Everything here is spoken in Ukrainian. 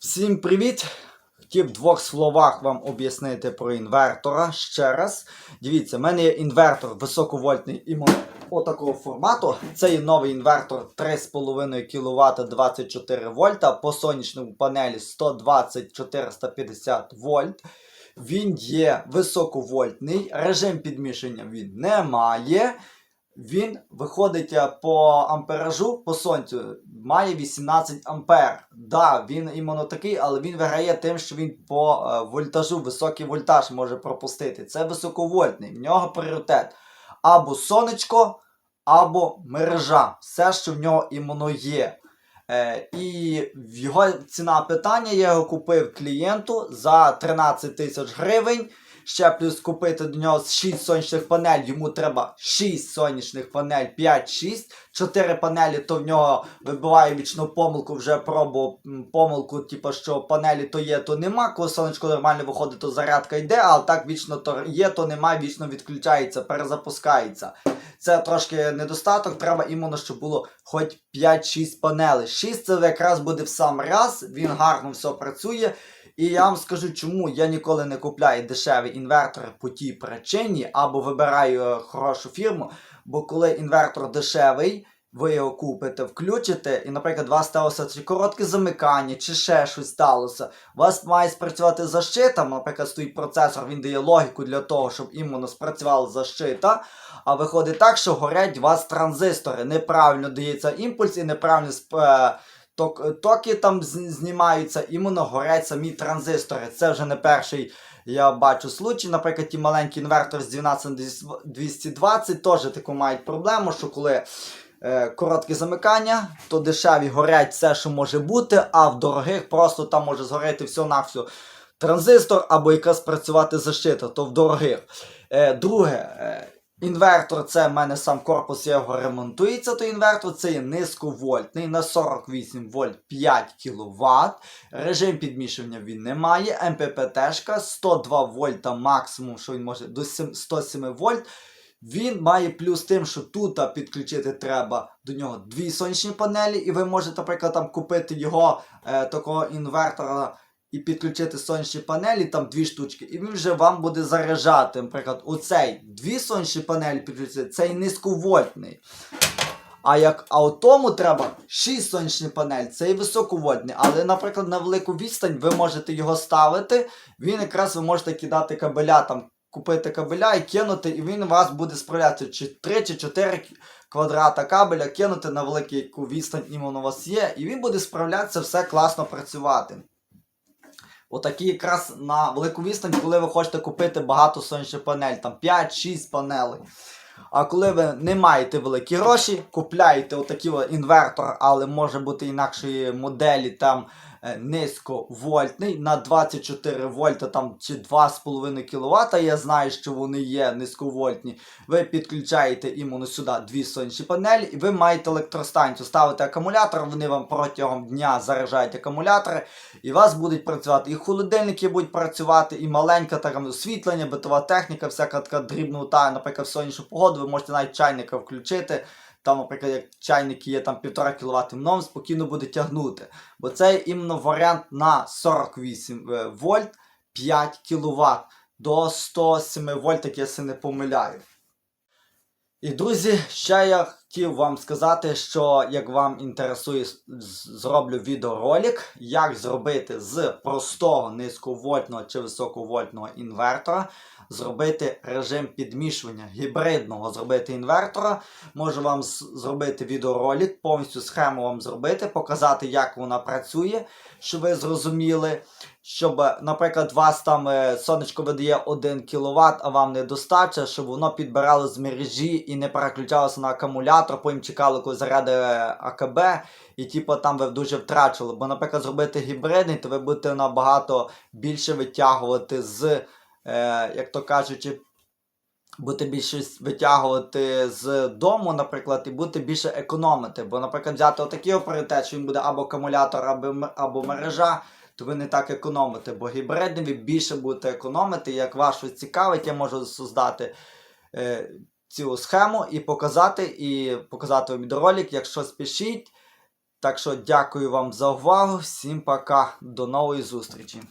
Всім привіт! Хотів в двох словах вам об'яснити про інвертора ще раз. Дивіться, в мене є інвертор високовольтний іменно отакого формату. Це є новий інвертор 3,5 кВт 24 вольта по сонячному панелі 120-450 вольт. Він є високовольтний, режим підмішання він не має. Він виходить е, по амперажу по сонцю, має 18 ампер. Да, він іменно такий, але він виграє тим, що він по е, вольтажу, високий вольтаж може пропустити. Це високовольтний. В нього пріоритет або сонечко, або мережа. Все, що в нього іменно є. Е, і його ціна питання я його купив клієнту за 13 тисяч гривень. Ще плюс купити до нього 6 сонячних панель, йому треба 6 сонячних панель, 5-6. 4 панелі, то в нього вибиває вічну помилку, вже пробував помилку, типу, що панелі то є, то нема. Коли сонечко нормально виходить, то зарядка йде, а так вічно то є, то нема, вічно відключається, перезапускається. Це трошки недостаток, треба іменно, щоб було хоч 5-6 панелей. 6 це якраз буде в сам раз, він гарно все працює. І я вам скажу, чому я ніколи не купляю дешеві інвертори по тій причині, або вибираю е, хорошу фірму. Бо коли інвертор дешевий, ви його купите, включите, і, наприклад, у вас сталося чи коротке замикання, чи ще щось сталося. У вас має спрацювати защита, наприклад, стоїть процесор, він дає логіку для того, щоб іменно спрацювала защита. А виходить так, що горять у вас транзистори. Неправильно дається імпульс і неправильно сп- е, токи там знімаються, іменно горять самі транзистори. Це вже не перший. Я бачу случай, наприклад, ті маленькі інвертори з 12 220 теж таку мають проблему, що коли е, коротке замикання, то дешеві горять все, що може бути, а в дорогих просто там може згоріти все на все транзистор або якраз працювати защита, то в дорогих. Е, друге, е, інвертор це в мене сам корпус, його ремонтується, то інвертор це є низьковольтний на 48 вольт 5 кВт. Режим підмішування він не має. МППТ 102 вольта максимум, що він може до сім- 107 вольт. Він має плюс тим, що тут підключити треба до нього дві сонячні панелі, і ви можете, наприклад, там купити його е, такого інвертора і підключити сонячні панелі, там дві штучки, і він вже вам буде заряджати. Наприклад, оцей дві сонячні панелі підключити, цей низьковольтний. А як а от тому треба 6 сонячних панель, це і високовольтний. Але, наприклад, на велику відстань ви можете його ставити. Він якраз ви можете кидати кабеля, там купити кабеля і кинути, і він у вас буде справляти чи 3 чи 4 квадрата кабеля, кинути на велику відстань іменно у вас є, і він буде справлятися все класно працювати. Отакі якраз на велику відстань, коли ви хочете купити багато сонячних панель, там 5-6 панелей. А коли ви не маєте великі гроші, купляєте отакий інвертор, але може бути інакшої моделі, там низьковольтний на 24 вольта там, чи 2,5 кВт. Я знаю, що вони є низьковольтні. Ви підключаєте іменно сюди дві сонячні панелі, і ви маєте електростанцію. Ставите акумулятор, вони вам протягом дня заряджають акумулятори, і у вас будуть працювати. І холодильники будуть працювати, і маленька там освітлення, битова техніка, всяка така дрібна та, наприклад, в сонячну погоду, ви можете навіть чайника включити. Там, наприклад, як чайник є там 1,5 кВт, воно спокійно буде тягнути. Бо це іменно варіант на 48 е, вольт 5 кВт до 107 вольт, як я се не помиляю. І друзі, ще я хотів вам сказати, що як вам інтересує, зроблю відеоролик, як зробити з простого низьковольтного чи високовольтного інвертора, зробити режим підмішування гібридного зробити інвертора. Можу вам зробити відеоролик, повністю схему вам зробити, показати, як вона працює, щоб ви зрозуміли. Щоб, наприклад, вас там е, сонечко видає 1 кВт, а вам недостача, щоб воно підбирало з мережі і не переключалося на акумулятор, потім чекало, коли заряди е, АКБ, і типу там ви дуже втрачили. Бо, наприклад, зробити гібридний, то ви будете набагато більше витягувати з, е, як то кажучи, будете більше витягувати з дому, наприклад, і будете більше економити. Бо, наприклад, взяти отакий пріоритет, що він буде або акумулятор, або мережа, то ви не так економите. Бо гібридний ви більше будете економити. Як вас щось цікавить, я можу создати е, цю схему і показати, і показати вам відеоролик, якщо спішіть. Так що дякую вам за увагу. Всім пока. До нової зустрічі.